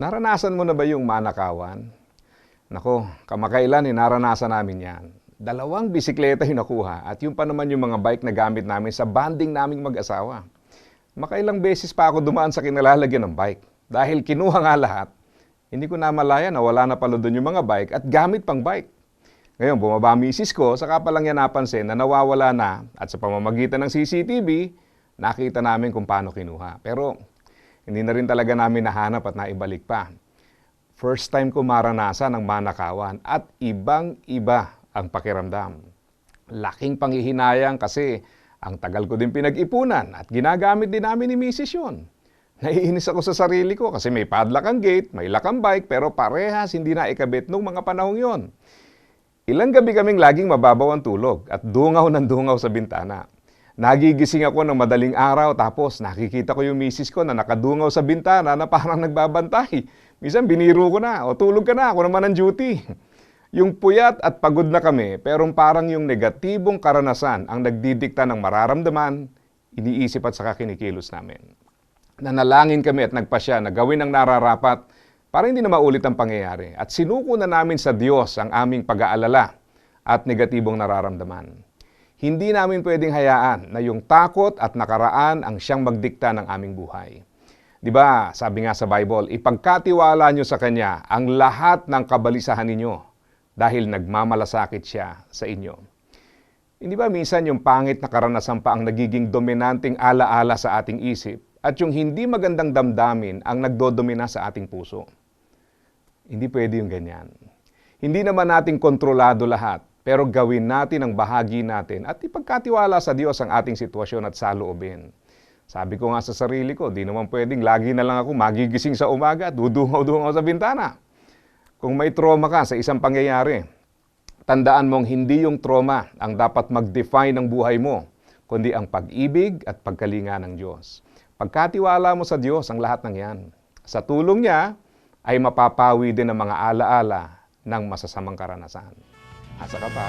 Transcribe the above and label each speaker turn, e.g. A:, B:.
A: Naranasan mo na ba yung manakawan? Nako, kamakailan eh, naranasan namin yan. Dalawang bisikleta yung nakuha at yung pa naman yung mga bike na gamit namin sa banding naming mag-asawa. Makailang beses pa ako dumaan sa kinalalagyan ng bike. Dahil kinuha nga lahat, hindi ko namalaya na wala na pala doon yung mga bike at gamit pang bike. Ngayon, bumaba ang misis ko, saka pa lang yan napansin na nawawala na at sa pamamagitan ng CCTV, nakita namin kung paano kinuha. Pero hindi na rin talaga namin nahanap at naibalik pa. First time ko maranasan ang manakawan at ibang-iba ang pakiramdam. Laking panghihinayang kasi ang tagal ko din pinag-ipunan at ginagamit din namin ni Mrs. yun. Naiinis ako sa sarili ko kasi may padlock ang gate, may lock bike, pero parehas hindi na ikabit nung mga panahong yon. Ilang gabi kaming laging mababaw ang tulog at dungaw ng dungaw sa bintana. Nagigising ako ng madaling araw tapos nakikita ko yung misis ko na nakadungaw sa bintana na parang nagbabantay. Minsan biniro ko na, o tulog ka na, ako naman ang duty. Yung puyat at pagod na kami, pero parang yung negatibong karanasan ang nagdidikta ng mararamdaman, iniisip at saka kinikilos namin. Nanalangin kami at nagpasya na gawin ang nararapat para hindi na maulit ang pangyayari. At sinuko na namin sa Diyos ang aming pag-aalala at negatibong nararamdaman. Hindi namin pwedeng hayaan na yung takot at nakaraan ang siyang magdikta ng aming buhay. 'Di ba? Sabi nga sa Bible, ipagkatiwala niyo sa kanya ang lahat ng kabalisahan ninyo dahil nagmamalasakit siya sa inyo. Hindi ba minsan yung pangit na karanasan pa ang nagiging dominanting alaala sa ating isip at yung hindi magandang damdamin ang nagdodomina sa ating puso? Hindi pwede yung ganyan. Hindi naman natin kontrolado lahat, pero gawin natin ang bahagi natin at ipagkatiwala sa Diyos ang ating sitwasyon at saloobin. Sabi ko nga sa sarili ko, di naman pwedeng lagi na lang ako magigising sa umaga at dudungaw-dungaw sa bintana. Kung may trauma ka sa isang pangyayari, tandaan mong hindi yung trauma ang dapat mag-define ng buhay mo, kundi ang pag-ibig at pagkalinga ng Diyos. Pagkatiwala mo sa Diyos ang lahat ng yan. Sa tulong niya, ay mapapawi din ang mga alaala ng masasamang karanasan. Asa ka pa?